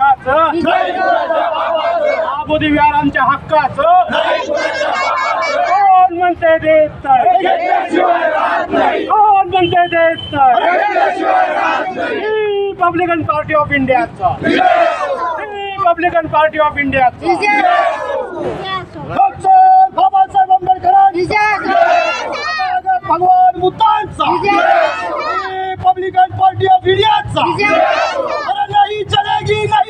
महाबोधी पवार आमच्या विकाचं महाबोधी विहार आमच्या हक्काचं कोण म्हणते देत नाही? कोण म्हणते देत नाही? रिपब्लिकन पार्टी ऑफ इंडियाचा. रिपब्लिकन पार्टी ऑफ इंडियाचा. डॉक्टर बाबासाहेब आंबेडकरांचा. भगवान बुद्धांचा. रिपब्लिकन पार्टी ऑफ इंडियाचा. चलेगी नहीं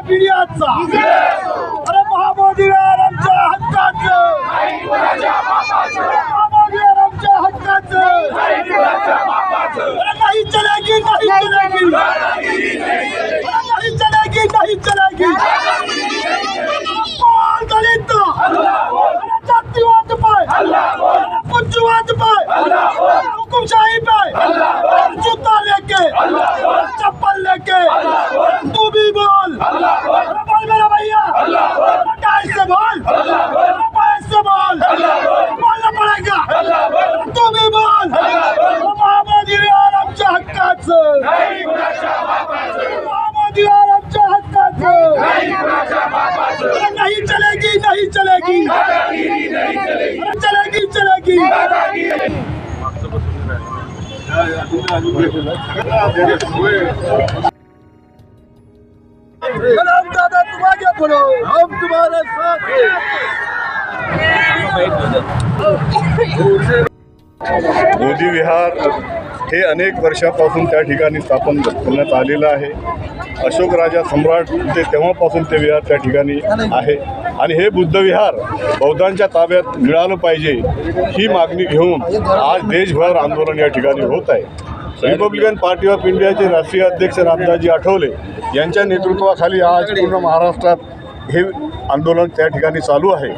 पार्टी अरे महामोदीवर आमच्या हक्काचं. महामोदीवर आमच्या हक्काचं. नाही चलेगी नाही चलेगी अरे नहीं चलेगी नहीं चलेगी कोण दलित अरे जातीवाद पाय अरे पुंजवाद पाय अरे हुकुमशाही पाय अरे जूता लेके अरे चप्पल लेके तू भी बोल अरे बोल मेरा भैया अरे डाइस से बोल से बोल बोलना पड़ेगा अरे तू भी बोल मोहम्मद यार आमच्या हक्काचं मोहम्मद यार आमच्या हक्काचं नहीं चलेगी नहीं चलेगी अरे चलेगी चलेगी मोदी विहार हे अनेक वर्षापासून त्या ठिकाणी स्थापन करण्यात आलेलं आहे. अशोक राजा सम्राट ते तेव्हापासून ते विहार त्या ठिकाणी आहे. आणि हे बुद्धविहार बौद्धांच्या ताब्यात मिळालं पाहिजे ही मागणी घेऊन आज देशभर आंदोलन या ठिकाणी होत आहे. रिपब्लिकन पार्टी ऑफ इंडियाचे राष्ट्रीय अध्यक्ष रामदासजी आठवले यांच्या नेतृत्वाखाली आज पूर्ण महाराष्ट्रात हे आंदोलन त्या ठिकाणी चालू आहे.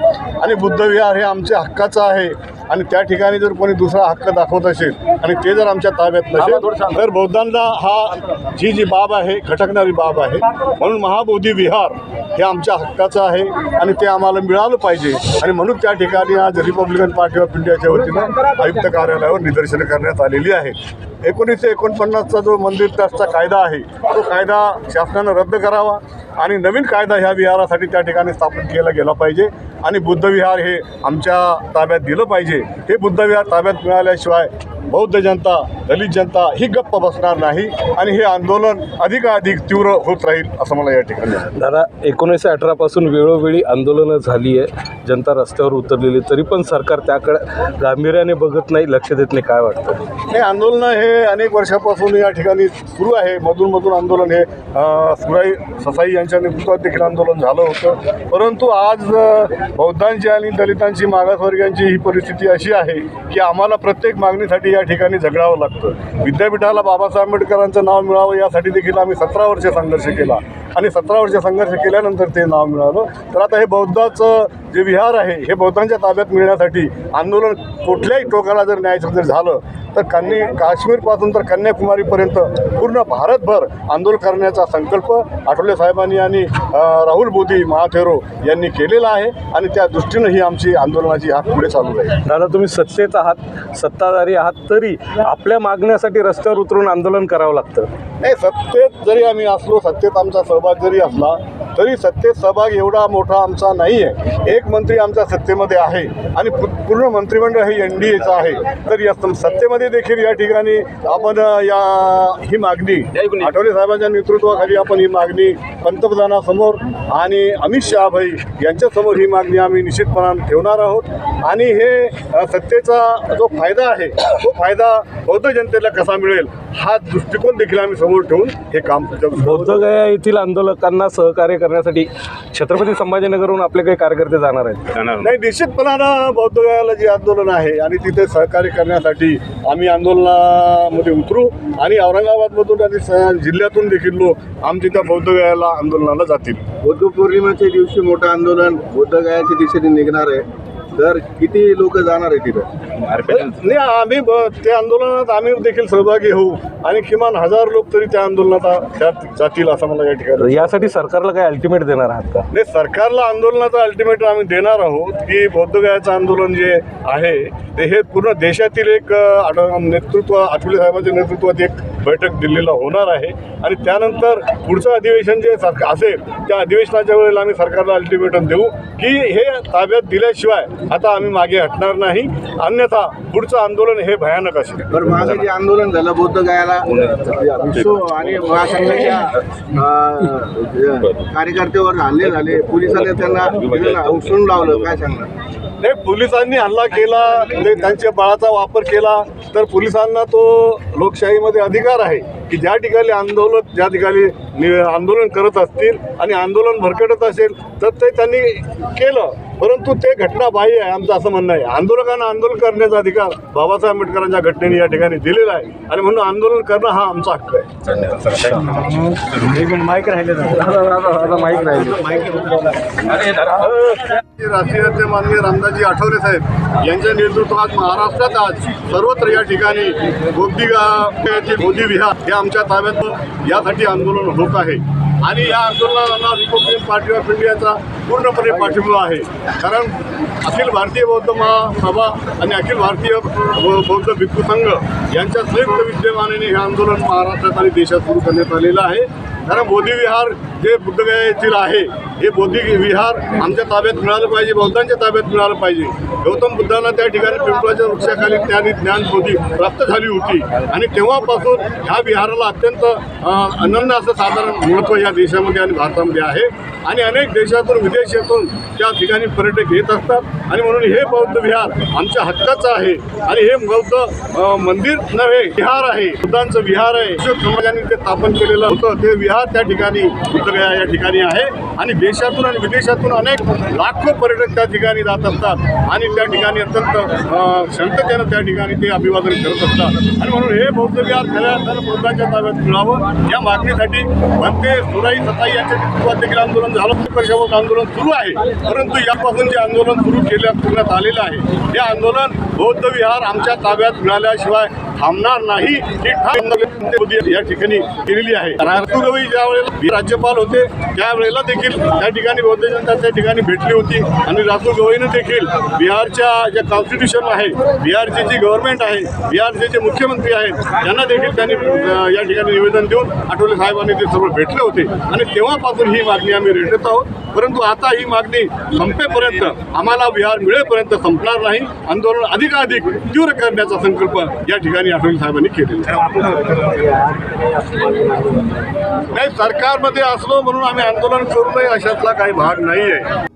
आणि बुद्धविहार हे आमच्या हक्काचं आहे. आणि त्या ठिकाणी जर कोणी दुसरा हक्क दाखवत असेल आणि ते जर आमच्या ताब्यात नसेल तर बौद्धांना हा जी जी बाब आहे खटकणारी बाब आहे. म्हणून महाबोधी विहार हे आमच्या हक्काचं आहे आणि ते आम्हाला मिळालं पाहिजे. आणि म्हणून त्या ठिकाणी आज रिपब्लिकन पार्टी ऑफ इंडियाच्या वतीनं आयुक्त कार्यालयावर निदर्शनं करण्यात आलेली आहेत एकोणीसशे एकोणपन्नासचा जो मंदिर ट्रस्टचा कायदा आहे तो कायदा शासनानं रद्द करावा आणि नवीन कायदा ह्या विहारासाठी त्या ठिकाणी स्थापन केला गेला पाहिजे. आणि बुद्धविहार हे आमच्या ताब्यात दिलं पाहिजे. हे बुद्धविहार ताब्यात मिळाल्याशिवाय बौद्ध जनता दलित जनता ही गप्प बसणार नाही आणि हे आंदोलन अधिकाधिक तीव्र होत राहील असं मला या ठिकाणी. दादा एकोणीसशे अठरापासून वेळोवेळी आंदोलनं झाली आहे. जनता रस्त्यावर उतरलेली तरी पण सरकार त्याकडे गांभीर्याने बघत नाही. लक्ष देत नाही. काय वाटतं? हे आंदोलन हे अनेक वर्षापासून या ठिकाणी सुरू आहे. मधून मधून आंदोलन हे सुराई ससाई यांच्या नेतृत्वात देखील आंदोलन झालं होतं. परंतु आज बौद्धांची आणि दलितांची मागासवर्गीयांची ही परिस्थिती अशी आहे की आम्हाला प्रत्येक मागणीसाठी या ठिकाणी झगडावं लागतं. विद्यापीठाला बाबासाहेब आंबेडकरांचं नाव मिळावं यासाठी देखील आम्ही सतरा वर्ष संघर्ष केला. आणि सतरा वर्ष संघर्ष केल्यानंतर ते नाव मिळालं. तर आता हे बौद्धाचं जे विहार आहे हे बौद्धांच्या ताब्यात मिळण्यासाठी आंदोलन कुठल्याही टोकाला जर न्यायचं जर झालं तर कन्या काश्मीरपासून तर कन्याकुमारीपर्यंत पूर्ण भारतभर आंदोलन करण्याचा संकल्प आठवले साहेबांनी आणि राहुल मोदी महाथेरो यांनी केलेला आहे आणि त्या दृष्टीनं ही आमची आंदोलनाची हात पुढे चालू आहे दादा तुम्ही सत्तेत आहात सत्ताधारी आहात तरी आपल्या मागण्यासाठी रस्त्यावर उतरून आंदोलन करावं लागतं. नाही सत्तेत जरी आम्ही असलो सत्तेत आमचा सहभाग जरी असला तरी सत्तेत सहभाग एवढा मोठा आमचा नाही आहे एक मंत्री आमच्या सत्तेमध्ये आहे आणि पू- पूर्ण मंत्रिमंडळ हे एन डी एचं आहे. तर या सत्तेमध्ये देखील या ठिकाणी आपण या ही मागणी आठवले साहेबांच्या नेतृत्वाखाली आपण ही मागणी पंतप्रधानासमोर आणि अमित शहा भाई यांच्यासमोर ही मागणी आम्ही निश्चितपणाने ठेवणार आहोत. आणि हे सत्तेचा जो फायदा आहे तो फायदा बौद्ध जनतेला कसा मिळेल हा दृष्टिकोन देखील आम्ही समोर ठेवून हे काम बौद्धगया येथील आंदोलकांना सहकार्य करण्यासाठी छत्रपती संभाजीनगरहून आपले काही कार्यकर्ते जाणार आहेत. नाही निश्चितपणानं बौद्धगयाला जे आंदोलन आहे आणि तिथे सहकार्य करण्यासाठी आम्ही आंदोलनामध्ये उतरू आणि औरंगाबादमधून आणि स- जिल्ह्यातून देखील लोक आमच्या त्या बौद्धगयाला आंदोलनाला जातील. बुद्ध पौर्णिमेच्या दिवशी मोठं आंदोलन बुद्धगयाच्या दिशेने निघणार आहे. तर किती लोक जाणार आहे तिथं? नाही आम्ही ब- त्या आंदोलनात आम्ही देखील सहभागी होऊ आणि किमान हजार लोक तरी त्या आंदोलनात त्यात जातील असं मला या ठिकाणी यासाठी सरकारला काय अल्टिमेट देणार आहात का? नाही सरकारला आंदोलनाचं अल्टिमेटम आम्ही देणार आहोत की बौद्धगयाचं आंदोलन जे आहे ते हे पूर्ण देशातील एक नेतृत्व आठवले साहेबांच्या नेतृत्वात एक बैठक दिल्लीला होणार आहे. आणि त्यानंतर पुढचं अधिवेशन जे सरकार असेल त्या अधिवेशनाच्या वेळेला आम्ही सरकारला अल्टिमेटम देऊ की हे ताब्यात दिल्याशिवाय आता आम्ही मागे हटणार नाही. अन्यथा पुढचं आंदोलन हे भयानक असेल. बरं मागे जे आंदोलन झालं बुद्धगयाला विश्व आणि महासंघाच्या कार्यकर्त्यावर हल्ले झाले पोलिसांनी त्यांना उचलून लावलं काय सांगणार? नाही पोलिसांनी हल्ला केला ते त्यांच्या बळाचा वापर केला तर पोलिसांना तो लोकशाहीमध्ये अधिकार आहे की ज्या ठिकाणी आंदोलक ज्या ठिकाणी नि- आंदोलन करत असतील आणि आंदोलन भरकटत असेल तर ते त्यांनी केलं. परंतु ते घटना बाह्य आहे आमचं असं म्हणणं आहे. आंदोलकांना आंदोलन करण्याचा अधिकार बाबासाहेब आंबेडकरांच्या घटनेने या ठिकाणी दिलेला आहे. आणि म्हणून आंदोलन करणं हा आमचा हक्क आहे. माईक राहिले राष्ट्रीय अध्यक्ष माननीय रामदासजी आठवले साहेब यांच्या नेतृत्वात महाराष्ट्रात आज सर्वत्र या ठिकाणी बोगदी गा- मोदी विहार हे आमच्या ताब्यात यासाठी आंदोलन होत. आहे. आणि या आंदोलनाला रिपब्लिकन पार्टी ऑफ इंडियाचा पूर्णपणे पाठिंबा आहे. कारण अखिल भारतीय बौद्ध महासभा आणि अखिल भारतीय बौद्ध भिक्खू संघ यांच्या संयुक्त विद्यमानाने हे आंदोलन महाराष्ट्रात आणि देशात सुरू करण्यात आलेलं आहे. कारण बोधी विहार जे बुद्धगया येथील आहे हे बोधी विहार आमच्या ताब्यात मिळालं पाहिजे बौद्धांच्या ताब्यात मिळालं पाहिजे. गौतम बुद्धांना त्या ठिकाणी पिंपळाच्या वृक्षाखाली ज्ञान बोधी प्राप्त झाली होती. आणि तेव्हापासून ह्या विहाराला अत्यंत अनन्य असं साधारण महत्त्व या देशामध्ये आणि भारतामध्ये आहे. आणि अनेक देशातून विदेशातून त्या ठिकाणी पर्यटक येत असतात. आणि म्हणून हे बौद्ध विहार आमच्या हक्काचं आहे. आणि हे बौद्ध मंदिर नव्हे विहार आहे. बुद्धांचं विहार आहे. समाजाने ते स्थापन केलेलं होतं ते विहार त्या ठिकाणी बुद्धगया या ठिकाणी आहे. आणि देशातून आणि विदेशातून अनेक लाखो पर्यटक त्या ठिकाणी जात असतात. आणि त्या ठिकाणी अत्यंत अ, शांततेनं त्या ठिकाणी ते अभिवादन करत असतात. आणि म्हणून हे बौद्ध विहार खऱ्या अर्थानं बौद्धांच्या ताब्यात मिळावं. या मागणीसाठी भंते सुराई सताई यांच्या नेतृत्वात देखील आंदोलन झालं. अनेक आंदोलन सुरू आहे. परंतु यापासून जे आंदोलन सुरू केल्या करण्यात आलेलं आहे हे आंदोलन बौद्ध विहार आमच्या ताब्यात मिळाल्याशिवाय थांबणार नाही. ही ठाम या ठिकाणी केलेली आहे. राजू गवई ज्या वेळेला राज्यपाल होते त्यावेळेला देखील त्या ठिकाणी बौद्ध जनता त्या ठिकाणी भेटली होती. आणि राजू गवईनं देखील बिहारच्या ज्या कॉन्स्टिट्यूशन आहे बिहारची जी गव्हर्नमेंट आहे बिहारचे जे मुख्यमंत्री आहेत त्यांना देखील त्यांनी या ठिकाणी निवेदन देऊन आठवले साहेबांनी ते सर्व भेटले होते. आणि तेव्हापासून ही मागणी आम्ही रेटत आहोत. परंतु आता ही मागणी संपेपर्यंत आम्हाला विहार मिळेपर्यंत संपणार नाही. आंदोलन अधिकाधिक तीव्र करण्याचा संकल्प या ठिकाणी आठवले साहेबांनी केलेला नाही सरकारमध्ये असलो म्हणून आम्ही आंदोलन करू नये अशातला काही भाग नाही आहे